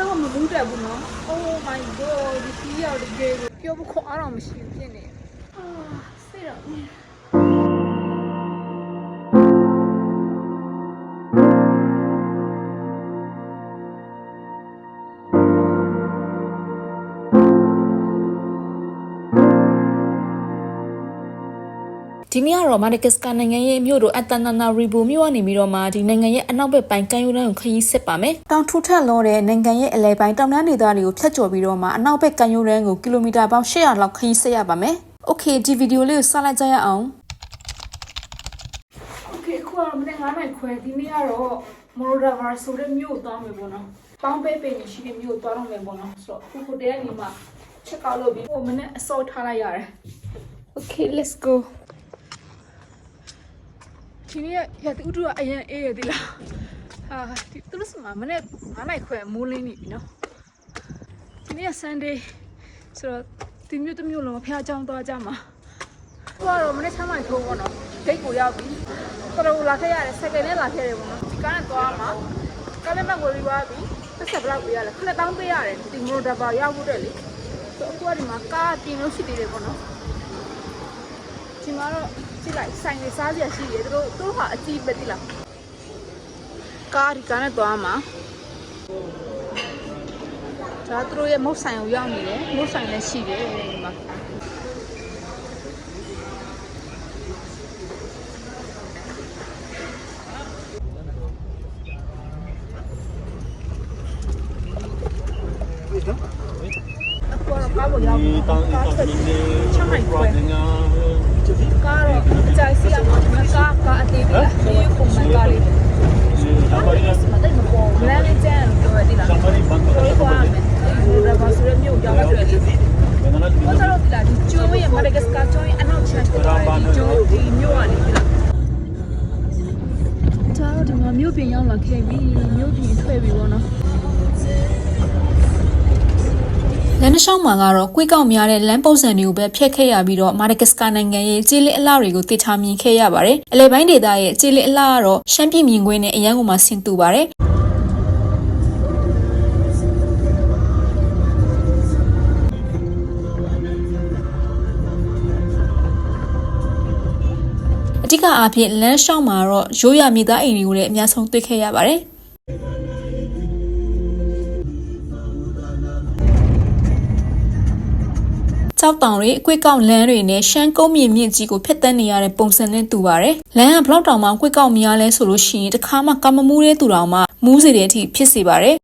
လုံးဝမဘူးတက်ဘူးနော် Oh my god ဒီကြီးရောက်တကယ်ကိုပြောဖို့ခေါ်အားတော့မရှိဘူးဖြစ်နေအာစိတ်တော့ ဒီနေ့ကတော့မာဒဂတ်စကာနိုင်ငံရဲ့မြို့တော်အတန်နာနာရီဘိုမြို့ကနေပြီးတော့မှဒီနိုင်ငံရဲ့အနောက်ဘက်ပိုင်းကန်ယူလန်းကိုခရီးဆက်ပါမယ်။တောင်ထူထပ်လောတဲ့နိုင်ငံရဲ့အလဲပိုင်းတောင်တန်းဒေသတွေကိုဖြတ်ကျော်ပြီးတော့မှအနောက်ဘက်ကန်ယူလန်းကိုကီလိုမီတာပေါင်း800လောက်ခရီးဆက်ရပါမယ်။ Okay ဒီဗီဒီယိုလေးကိုစလိုက်ကြရအောင်။ Okay ခုကတော့မနေ့9နိုင်ခွဲဒီနေ့ကတော့မော်ရိုဒါဗာဆိုတဲ့မြို့ကိုသွားမယ်ပေါ့နော်ပေါင်းပေးပေးနေရှိတဲ့မြို့ကိုသွားတော့မယ်ပေါ့နော်ဆိုတော့အခုဟိုတယ်ကနေမှ check out လုပ်ပြီးဟိုမနေ့အစောထားလိုက်ရတယ် Okay let's go ဒီနေ့ရတူတူအရင်အေးရသေးလားဟာဒီသူတို့စမှာမနေ့9နိုင်ခွဲမိုးလင်းနေပြီနော်ဒီနေ့က Sunday ဆိုတော့ဒီမြို့တစ်မြို့လုံးဖျားချောင်းသွားကြမှာသူကတော့မနေ့ချမ်းမိုင်ထိုးပေါ့နော်ဂိတ်ကိုရောက်ပြီတော်လာခဲ့ရတယ်စက်ကနေလာခဲ့တယ်ပေါ့နော်ဒီကားနဲ့သွားမှာကားနဲ့မှကိုရီသွားပြီတစ်ဆက်ဘလောက်ပေးရလဲခက်တောင်းပေးရတယ်ဒီမိုဒါပါရောက်ဖို့တဲ့လေဆိုအခုကဒီမှာကားပြင်လို့ရှိသေးတယ်ပေါ့နော်ဒီမှာတော့ ကြည့်လိုက်ဆိုင်လေးစားစရာရှိတယ်သူတို့သူတို့ဟာအကြည့်ပဲတိလားကားဒီကားနဲ့သွားမှာဒါသူတို့ရဲ့မုတ်ဆိုင်ကိုရောက်နေတယ်မုတ်ဆိုင်လည်းရှိတယ်ဒီမှာအခုကတော့ကားကိုရောက်ပြီဒီတောင်းကားတောင်းထွက်နေပြီနေချက်မိုင်ခွဲငါကျ ပြီကားတော့အကြိုက်စီရမှာမကားကားအသေးသေးလားဒီပုံမှန်ကားလေးဘာဘာရမတိတ်မပေါ်ဘူးလမ်းလေးကျန်းလို့ပြောရသေးလားဘာဘာဘန်ကိုယ်သွားမယ်ဒီရဘာဆိုရမြို့ရောက်တယ်လေဘာနာဒီဘာသာတော့ဒီလားဒီကျိုးရဲ့မဒဂတ်စကာကျိုးရဲ့အနောက်ချမ်းသွားတယ်ဒီကျိုးဒီမြို့ကနေဒီလားဒါတော့ဒီမှာမြို့ပြင်ရောက်လာခဲ့ပြီမြို့ပြင် တစ်လျှောက်မှာကတော့ကွေးကောက်များတဲ့လမ်းပုံစံတွေကိုပဲဖျက်ခဲ့ရပြီးတော့မာဒဂတ်စကာနိုင်ငံရဲ့ကျေးလင်းအလှတွေကိုတည်ထားမြင်ခဲ့ရပါတယ်။အလဲပိုင်းဒေသရဲ့ကျေးလင်းအလှကတော့ရှမ်းပြည်မြင်ကွင်းနဲ့အရန်ကုန်မှာဆင်တူပါတယ်။အဓိကအားဖြင့်လမ်းလျှောက်မှာတော့ရိုးရမိသားအိမ်တွေကိုလည်းအများဆုံးတွေ့ခဲ့ရပါတယ်။ ကြောက်တောင်တွေအကွေ့ကောက်လမ်းတွေနဲ့ရှမ်းကုန်းမြင့်မြင့်ကြီးကိုဖျက်ဆီးနေရတဲ့ပုံစံနဲ့တူပါတယ်။လမ်းကဘလောက်တောင်မှအကွေ့ကောက်များလဲဆိုလို့ရှိရင်တစ်ခါမှကမမူးတဲ့သူတောင်မှမူးစေတဲ့အထိဖြစ်စေပါတယ်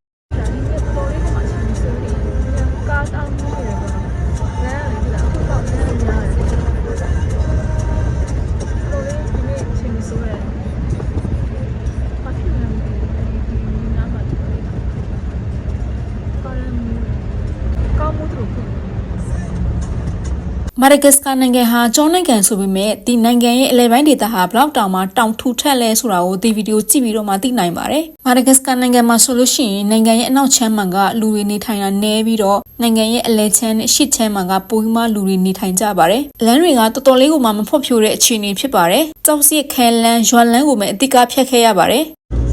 မာဒဂတ်စကာနိုင်ငံဟာကျောင်းနိုင်ငံဆိုပေမဲ့ဒီနိုင်ငံရဲ့အလဲပိုင်းဒေသဟာဘလောက်တောင်မှတောင်ထူထပ်လဲဆိုတာကိုဒီဗီဒီယိုကြည့်ပြီးတော့မှသိနိုင်ပါတယ်။မာဒဂတ်စကာနိုင်ငံမှာဆိုလို့ရှိရင်နိုင်ငံရဲ့အနောက်ချမ်းမှာကလူတွေနေထိုင်တာနည်းပြီးတော့နိုင်ငံရဲ့အလဲချမ်းနဲ့အရှေ့ချမ်းမှာကပိုပြီးမှလူတွေနေထိုင်ကြပါတယ်။လမ်းတွေကတော်တော်လေးကိုမှမဖွံ့ဖြိုးတဲ့အခြေအနေဖြစ်ပါတယ်။ကြောက်စီခဲလမ်းရွာလမ်းကိုပဲအတိအကဖြတ်ခဲ့ရပါတယ်။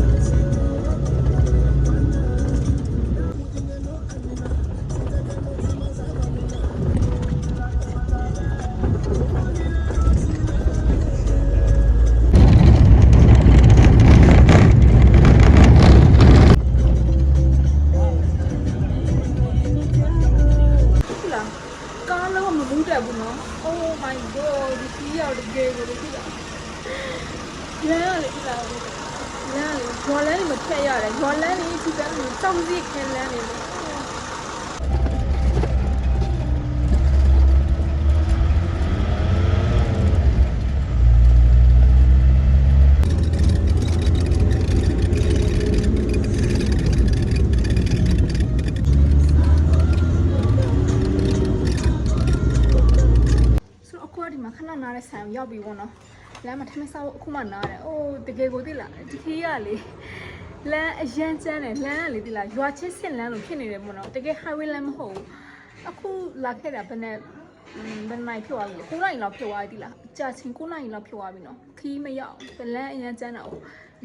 ရောက်ပြီပေါ့နော်လမ်းမှာထမင်းစားဖို့အခုမှနားတယ်အိုးတကယ်ကိုသိလားဒီခီးရလေလမ်းအရန်ကျန်းတယ်လမ်းကလေသိလားရွာချင်းစင်လမ်းလို့ဖြစ်နေတယ်ပေါ့နော်တကယ် highway လမ်းမဟုတ်ဘူးအခုလာခဲ့တာဘယ်နဲ့อืมဘယ်နိုင်ဖြစ်သွားပြီလဲ9နိုင်လောက်ဖြစ်သွားပြီသိလားအကြာချင်း9နိုင်လောက်ဖြစ်သွားပြီနော်ခီးမရောက်ဘယ်လမ်းအရန်ကျန်းတာ哦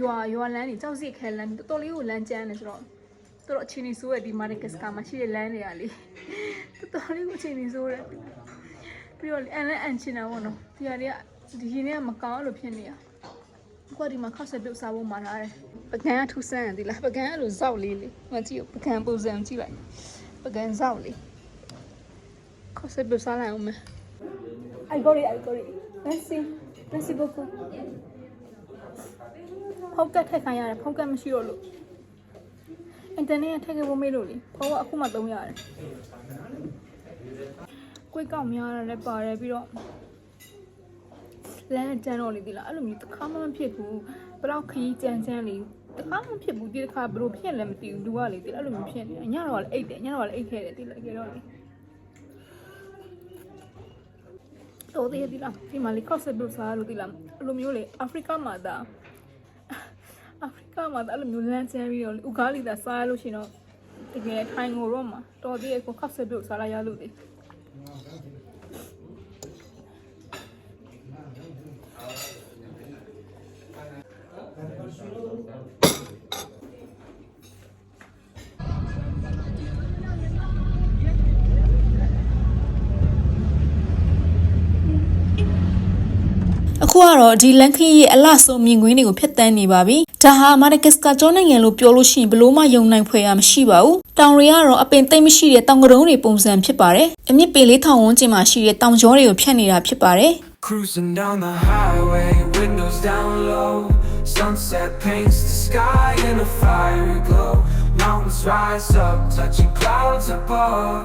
ရွာရွာလမ်းနေကြောက်စီခဲလမ်းတော်တော်လေးကိုလမ်းကျန်းတယ်ဆိုတော့ တော်တော်အချင်းနေဆိုးရဒီမာရကက်စကမှာရှိတဲ့လမ်းတွေကလေတော်တော်လေးကိုအချင်းနေဆိုးတယ် ပြီးတော့အန်လည်းအန်ချင်တာပေါ့နော်ဒီဟာတွေကဒီရင်တွေကမကောင်းလို့ဖြစ်နေတာကိုကဒီမှာခောက်ဆက်ပြုတ်စားဖို့မှာထားတယ်ပကံကထူဆန်းတယ်ဒီလားပကံအဲ့လိုဇောက်လေးလေမကြည့်ဘူးပကံပုံစံကြည့်လိုက်ပကံဇောက်လေးခောက်ဆက်ပြုတ်စားလိုက်အောင်မယ် I got it I got it Merci Merci beaucoup ဖောက်ကတ်ထက်ခိုင်းရတယ်ဖောက်ကတ်မရှိတော့လို့အင်တာနက်ကထည့်ခဲ့ဖို့မေးလို့လေဖောက်ကအခုမှသုံးရတယ် ကိုယ်ကောက်များရတယ်ပါတယ်ပြီးတော့လမ်းကြမ်းတော့လေဒီလားအဲ့လိုမျိုးတစ်ခါမှမဖြစ်ဘူးဘယ်တော့ခရီးကြမ်းကြမ်းလေတစ်ခါမှမဖြစ်ဘူးဒီတစ်ခါဘယ်လိုဖြစ်လဲမသိဘူးလူကလေဒီအဲ့လိုမျိုးဖြစ်နေညတော့လည်းအိတ်တယ်ညတော့လည်းအိတ်ခဲ့တယ်ဒီလားကြတော့လေတော့ဒီဒီလားဒီမှာလေကော့ဆက်ဘုစားလို့ဒီလားအဲ့လိုမျိုးလေအာဖရိကမှာဒါအာဖရိကမှာအဲ့လိုမျိုးလမ်းချမ်းပြီးတော့ဥကားလီသာစားရလို့ရှိရင်တော့တကယ်ထိုင်ငိုတော့မှာတော်သေးရဲ့ကိုခက်ဆက်ပြုတ်စားလိုက်ရလို့လေ အခုကတော့ဒီလန်ခီရဲ့အလှဆုံးမြင်ကွင်းတွေကိုဖျက်ဆီးနေပါပြီ။ဒါဟာမာဒဂတ်စကာကျောနိုင်ငံလို့ပြောလို့ရှိရင်ဘလို့မှယုံနိုင်ဖွယ်ရမရှိပါဘူး။တောင်တွေကတော့အပင်သိမ့်မရှိတဲ့တောင်ကရုံးတွေပုံစံဖြစ်ပါတယ်။အမြင့်ပေလေးထောင်ဝန်းကျင်မှာရှိတဲ့တောင်ကျောတွေကိုဖျက်နေတာဖြစ်ပါတယ်။ Cruising down the highway, windows down low. Sunset paints the sky in a fiery glow. Mountains rise up, touching clouds above.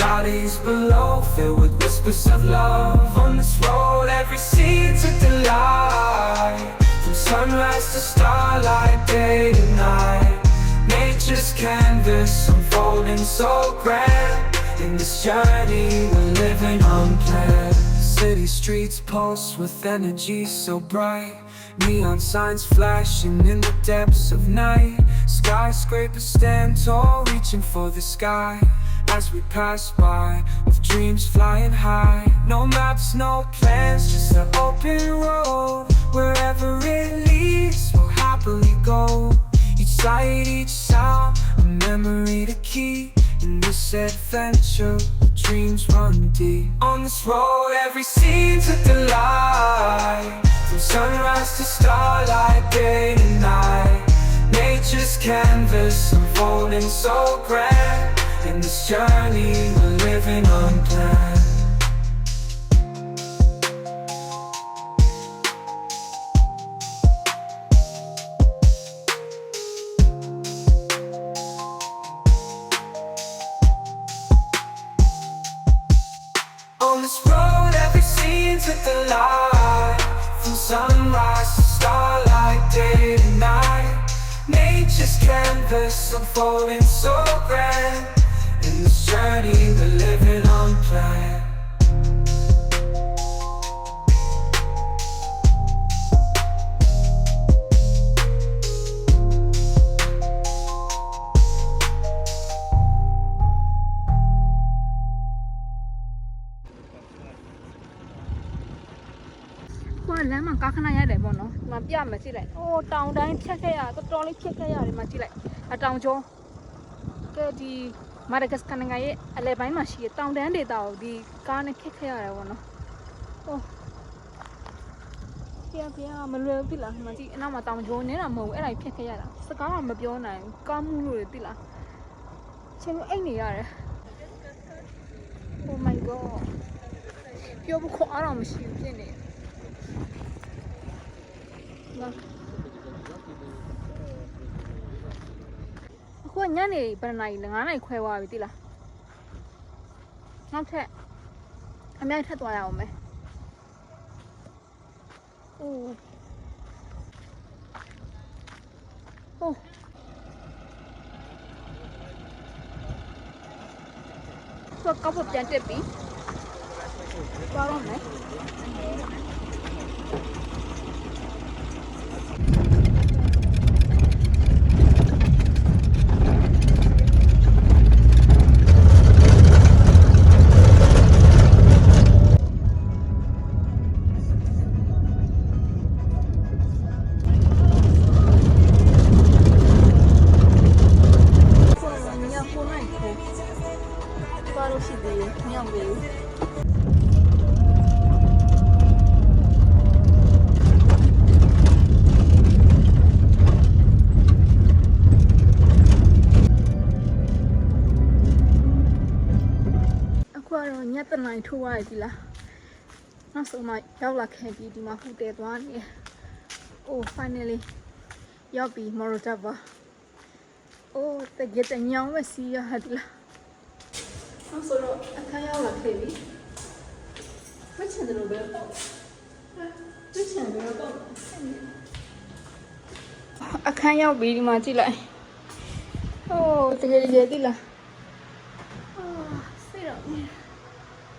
Valleys below, filled with whispers of love. On this road, every seed's a delight. From sunrise to starlight, day to night. Nature's canvas unfolding so grand. In this journey, we're living unplanned. City streets pulse with energy so bright. Neon signs flashing in the depths of night. Skyscrapers stand tall, reaching for the sky. As we pass by, with dreams flying high. No maps, no plans, just an open road. Wherever it leads, we'll happily go. Each sight, each sound, a memory to keep. In this adventure, dreams run deep. On this road, every scene's a delight. From sunrise to starlight, day to night. Nature's canvas unfolding so grand. In this journey, we're living on On ပေါ့နော်။ဒီမှာပြမယ်ကြည့်လိုက်။အိုးတောင်တိုင်းဖြတ်ခဲ့ရတော်တော်လေးဖြတ်ခဲ့ရတယ်မှာကြည့်လိုက်။အတောင်ကျော်ကဲဒီမာဒဂတ်စကာနိုင်ငံရဲ့အလဲပိုင်းမှာရှိတဲ့တောင်တန်းဒေသကိုဒီကားနဲ့ခက်ခဲ့ရတယ်ပေါ့နော်။ဟိုပြပြမလွယ်ဘူးလား။မကြည့်အနောက်မှာတောင်ကျော်နေတာမဟုတ်ဘူးအဲ့ဒါဖြတ်ခဲ့ရတာ။စကားမှမပြောနိုင်ဘူး။ကားမှုလို့လေသိလား။ချင်းအိတ်နေရတယ်။ Oh my god ပြောဖို့ခေါ်အားတော့မရှိဘူးဖြစ်နေတယ်လာ အခုကညနေဘယ်နှစ်နာရီလဲ9နာရီခွဲသွားပြီတိလားနောက်ထပ်အများကြီးထပ်သွားရအောင်မယ်အိုးဟိုးဆိုကောက်ဖို့ပြန်တက်ပြီသွားတော့မယ် လို့ရှိသေးတယ်မရောက်သေးဘူးအခုကတော့ညတနိုင်ထိုးရပြီလားနောက်ဆုံးမှရောက်လာခဲ့ပြီးဒီမှာဟိုတယ်သွားနေတယ်။ Oh finally ရောက်ပြီ Morotava ။ အိုးတကယ်တညောင်းမစီရဟာဒီလား။နောက်ဆိုတော့အခန်းရောက်လာခဲ့ပြီ။မချင်တယ်လို့ပဲပေါ့။မချင်တယ်တော့အခန်းရောက်ပြီဒီမှာကြည့်လိုက်။အိုးတကယ်တကယ်ဒီလား။အာစိတ်တော့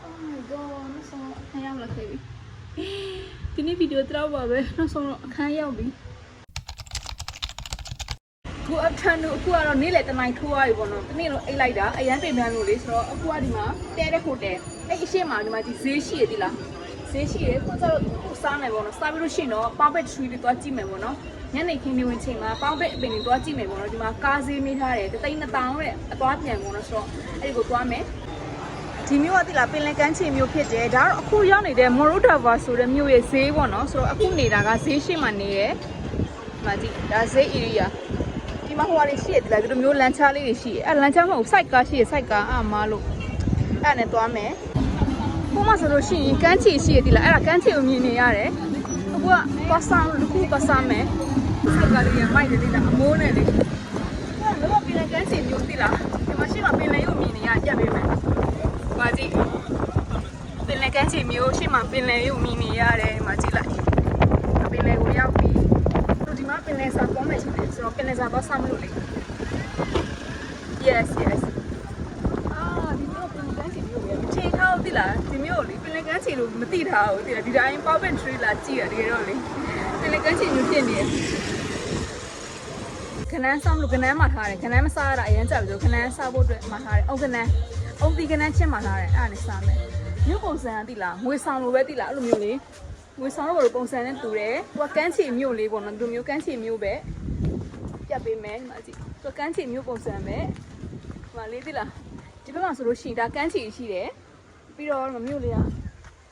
Oh my god နောက်ဆုံးအခန်းရောက်လာခဲ့ပြီ။ဒီနေ့ဗီဒီယိုတော့ပါပဲနောက်ဆုံးတော့အခန်းရောက်ပြီ။ ခုအထန်တို့အခုကတော့နေ့လယ်တနိုင်ထိုးရပြီပေါ့နော်။ဒီနေ့တော့အိတ်လိုက်တာအရန်ပင်ပန်းလို့လေဆိုတော့အခုကဒီမှာတဲတဲ့ဟိုတယ်အဲ့အရှိမဒီမှာဒီဈေးရှိရည်လား။ဈေးရှိရယ်ကိုကျတော့ကိုစားမယ်ပေါ့နော်။စားပြီးလို့ရှိရင်တော့ Puppet Tree လေးသွားကြည့်မယ်ပေါ့နော်။ညနေခင်းနေဝင်ချိန်မှာ Puppet အပင်လေးသွားကြည့်မယ်ပေါ့နော်။ဒီမှာကားဈေးမေးထားတယ်။တသိန်း2000တဲ့အသွားပြန်ပေါ့နော်ဆိုတော့အဲ့ဒီကိုသွားမယ်။ဒီမျိုးကတိလားပင်လယ်ကမ်းခြေမျိုးဖြစ်တယ်ဒါတော့အခုရောက်နေတဲ့ Morodava ဆိုတဲ့မြို့ရဲ့ဈေးပေါ့နော်ဆိုတော့အခုနေတာကဈေးရှိမှနေရယ်ဒီမှာကြည့်ဒါဈေး area ဒီ မှာဟိုဟာတွေရှိရတယ်လားဒီလိုမျိုးလန်ချားလေးတွေရှိတယ်အဲလန်ချားမဟုတ် site ကားရှိရ site ကားအာမလို့အဲ့ဒါနဲ့သွားမယ်ဟိုမှာဆိုလို့ရှိရင်ကမ်းခြေရှိရသည်လားအဲ့ဒါကမ်းခြေကိုမြင်နေရတယ်အခုကပတ်ဆောင်လို့ခုပတ်ဆောင်မယ် site ကားလေးရမိုက်တယ်လေလားအမိုးနဲ့လေအဲ့တော့ပင်လယ်ကမ်းခြေမျိုးသည်လားဒီမှာရှိမှပင်လယ်ကိုမြင်နေရကြက်ပေးမယ်ပါကြည့်ပင်လယ်ကမ်းခြေမျိုးရှိမှပင်လယ်ကိုမြင်နေရတယ်ဒီမှာကြည့်လိုက်ပင်လယ်ကိုရောက်ပြီ တို့ဒီမှာပင်လယ်စာပေါ် မယ်ရှိတယ်ဆိုတော့ပင်လယ်စာတော့ဆမ်းမလို့လေ Yes yes အာဒီမျိုးပင်လယ်ကမ်းခြေမျိုးပဲချိန်ထားလို့သိလားဒီမျိုးလေပင်လယ်ကမ်းခြေလို့မသိထားဘူးသိလားဒီတိုင်း Power Tree လာကြည့်ရတကယ်တော့လေပင်လယ်ကမ်းခြေမျိုးဖြစ်နေတယ်ခနန်းဆောင်လို့ခနန်းမှာထားတယ်ခနန်းမစားရတာအရင်ကြပြီဆိုခနန်းစားဖို့အတွက်မှာထားတယ်အုတ်ခနန်းအုတ်ဒီခနန်းချင်းမှာထားတယ်အဲ့ဒါနဲ့စားမယ်မြို့ပုံစံကသိလားငွေဆောင်လိုပဲသိလားအဲ့လိုမျိုးလေငွေဆောင်တော့ဘယ်လိုပုံစံနဲ့တူတယ်သူကကန်းချီမြို့လေးပေါ့နော်ဒီလိုမျိုးကန်းချီမြို့ပဲ ပြတ်ပေးမယ်ဒီမှာကြည့်သူကကန်းချီမြို့ပုံစံပဲဒီမှာလေးသိလားဒီဘက်မှာဆိုလို့ရှိရင်ဒါကန်းချီရှိတယ်ပြီးတော့မြို့လေးက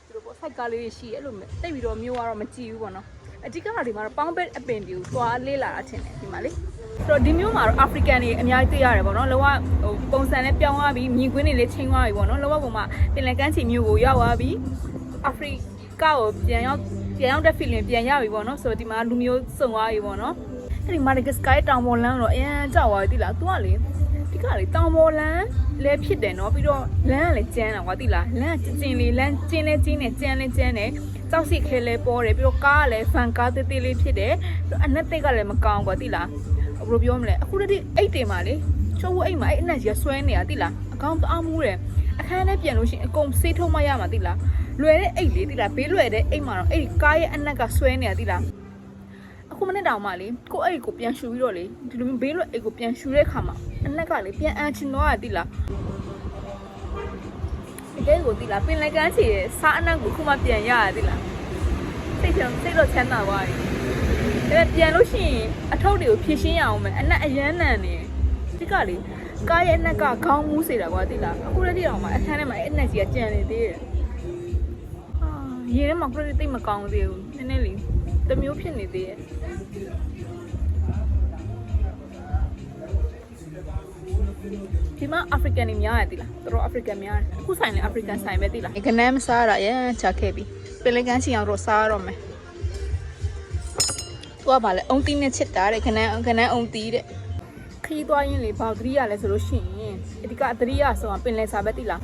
ဒီလိုပေါ့စိုက်ကားလေးရှိတယ်အဲ့လိုတိတ်ပြီးတော့မြို့ကတော့မကြည့်ဘူးပေါ့နော်အဓိကတော့ဒီမှာတော့ပေါင်းဘက်အပင်ပြူသွားလေးလာတာထင်တယ်ဒီမှာလေဆိုတော့ဒီမျိုးမှာတော့ African တွေအများကြီးတွေ့ရတယ်ပေါ့နော်လောကဟိုပုံစံနဲ့ပြောင်းသွားပြီးမြင်ကွင်းတွေလည်းချိန်သွားပြီပေါ့နော်လောကပုံမှာပင်လယ်ကမ်းခြေမျိုးကိုရောက်သွားပြီးအာဖရိကကိုပြန်ရောက်ပြန်ရောက်တဲ့ feeling ပြန်ရပြီပေါ့နော်ဆိုတော့ဒီမှာလူမျိုးစုံသွားပြီပေါ့နော် အဲ့ဒီမာဒဂတ်စကားတောင်ပေါ်လမ်းတော့အရင်ကြောက်သွားပြီတိလား तू ကလေဒီကလေတောင်ပေါ်လမ်းလည်းဖြစ်တယ်နော်ပြီးတော့လမ်းကလည်းကျန်းတာကွာတိလားလမ်းကကျင်းလေးလမ်းကျင်းလေးကျင်းနေကျန်းလေးကျန်းနေကြောက်စီခဲလဲပေါ်တယ်ပြီးတော့ကားကလည်းဖန်ကားသေးသေးလေးဖြစ်တယ်ပြီးတော့အနက်တိတ်ကလည်းမကောင်းကွာတိလားဘယ်လိုပြောမလဲအခုတည်းအိတ်တင်ပါလေချိုးဝအိတ်မှာအဲ့အနက်ကြီးဆွဲနေတာတိလားအကောင်တအားမူးတယ်အခန်းထဲပြန်လို့ရှိရင်အကုန်ဆေးထုံးမရမှာတိလားလွယ်တဲ့အိတ်လေးတိလားဘေးလွယ်တဲ့အိတ်မှာတော့အဲ့ဒီကားရဲ့အနက်ကဆွဲနေတာတိလားအ ခုမနေ့တောင်မှလေကိုအဲ့ဒီကိုပြန်ရှူပြီးတော့လေဒီလိုမျိုးဘေးလွယ်အိတ်ကိုပြန်ရှူတဲ့ခါမှာအနက်ကလေပြန်အန်ချင်တော့ရတိလားဒီတဲ့ကိုတိလားပင်လယ်ကမ်းခြေရဲ့စားအနက်ကိုခုမှပြန်ရရတိလားစိတ်ချမ်းစိတ်တော့ချမ်းသာသွားပြီဒါပြန်လို့ရှိရင်အထုပ်တွေကိုဖြည့်ရှင်းရအောင်မယ်အနက်အရမ်းနံနေဒီကလေကားရဲ့အနက်ကခေါင်းမူးစေတာကွာတိလားအခုလည်းတိတော့မှအခန်းထဲမှာအဲ့အနက်ကြီးကကြံနေသေးတယ်အာရေထဲမှာ credit သိပ်မကောင်းသေးဘူးနည်းနည်းလေး တစ်မျိုးဖြစ်နေသေးရဲ့ဒီမှာ African တွေများရတယ်တိလားတော်တော် African များတယ်အခုဆိုင်လဲ African ဆိုင်ပဲတိလားခဏမစားရရချခဲ့ပြီပင်လကန်းချင်အောင်တော့စားရတော့မယ်သူကဗာလဲအုံတီးနဲ့ချစ်တာတဲ့ခဏခဏအုံတီးတဲ့ခီးသွားရင်လေဘာသတိရလဲဆိုလို့ရှိရင်အဓိကအသတိရဆုံးကပင်လယ်စာပဲတိလား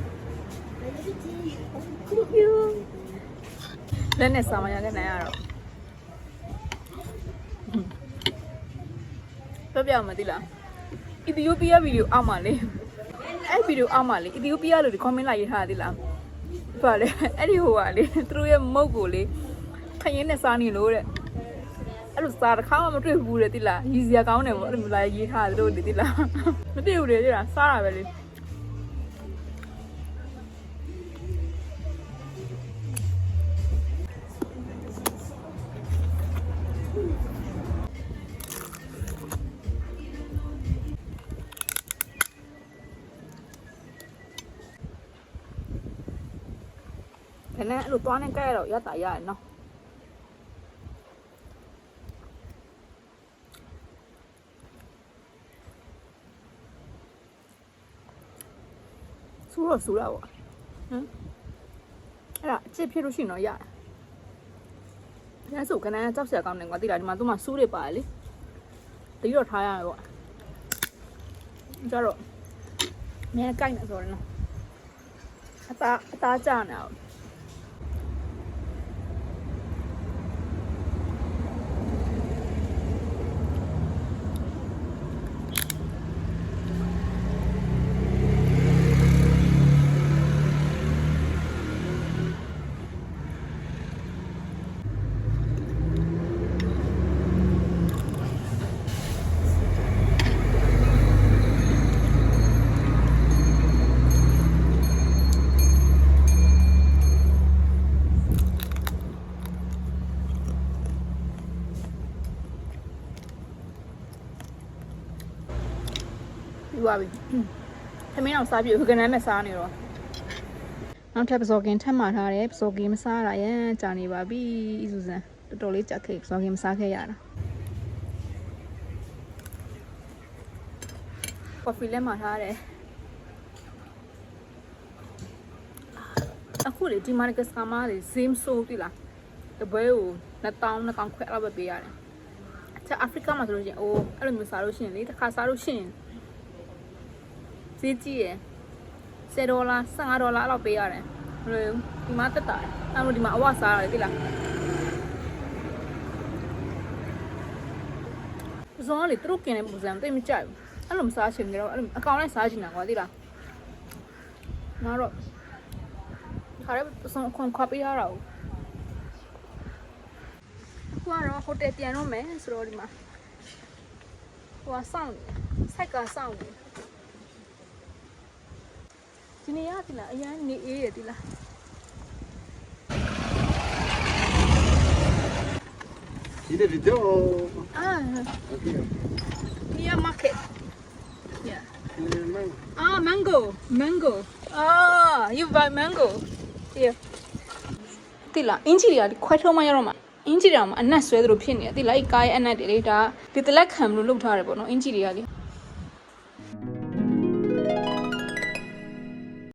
Thank you လက်နဲ့စာမရခဲ့နိုင်ရတော့ ပြပြမသိလားအီသီယိုးပီးယားဗီဒီယိုအောက်မှာလေအဲ့ဗီဒီယိုအောက်မှာလေအီသီယိုးပီးယားလို့ဒီ comment လိုက်ရေးထားသေးလားဘာလဲအဲ့ဒီဟိုကလေသူတို့ရဲ့မုတ်ကိုလေခရင်နဲ့စားနေလို့တဲ့အဲ့လိုစားတစ်ခါမှမတွေ့ဘူးတဲ့တိလားရည်စရာကောင်းတယ်ပေါ့အဲ့လိုမျိုးလာရေးထားတယ်တို့လေတိလားမသိဘူးလေတိလားစားတာပဲလေ နည်းနည်းအဲ့လိုသွားနေကြရတော့ရတာရတယ်နော်ဆူတော့ဆူတော့ဟမ်အဲ့ဒါအချစ်ဖြစ်လို့ရှိရင်တော့ရတယ်။ဒါဆိုကနန်းကြောက်စရာကောင်းတယ်ကွာတိလာဒီမှာသူ့မှာစူးတွေပါတယ်လေ။တီးတော့ထားရမယ်ပေါ့။ကြတော့မင်းကိုက်နေဆိုတော့နော်။အသားအသားကြနေအောင် ပြီးသွားပြီခမင်းအောင်စားပြည့်ခကနန်းနဲ့စားနေတော့နောက်ထပ်ပစော်ကင်ထပ်မှာထားတယ်ပစော်ကင်မစားရရန်ကြာနေပါပြီစူဇန်တော်တော်လေးကြာခဲ့ပစော်ကင်မစားခဲ့ရတာကော်ဖီလည်းမှာထားတယ်အခုလေဒီမာကစကာမာလေဇင်းဆိုးတိလားတပွဲကို2000 2000ခွဲလောက်ပဲပေးရတယ်ချက်အာဖရိကမှာဆိုလို့ရှိရင်အိုးအဲ့လိုမျိုးစားလို့ရှိရင်လေတစ်ခါစားလို့ရှိရင် ဈေးကြီးရယ်10ဒေါ်လာ15ဒေါ်လာအဲ့လောက်ပေးရတယ်မလို့ဒီမှာတက်တာတယ်အဲ့လိုဒီမှာအဝစားရတယ်သိလားဇောလေသူတို့กินတဲ့ပုံစံတိတ်မကြိုက်ဘူးအဲ့လိုမစားချင်ကြတော့အဲ့လိုအကောင်နဲ့စားချင်တာကွာသိလားငါတော့ခါရပစုံခွန်ခွာပေးရတာကိုအခုကတော့ဟိုတယ်ပြန်တော့မယ်ဆိုတော့ဒီမှာဟိုကစောင့်နေစိုက်ကစောင့်နေ ဒီနေ့ရတိလားအရန်နေအေးရတိလားဒီတဲ့ဗီဒီယိုအာ here market yeah ah mango mango ah you buy mango here တိလားအင်ဂျီတွေကခွဲထုံးမရတော့မှာအင်ဂျီတွေကမှအနက်ဆွဲသလိုဖြစ်နေတယ်တိလားအဲ့ကားရဲ့အနက်တွေလေဒါဒီတလက်ခံမလို့လုပ်ထားတယ်ပေါ့နော်အင်ဂျီတွေကလေ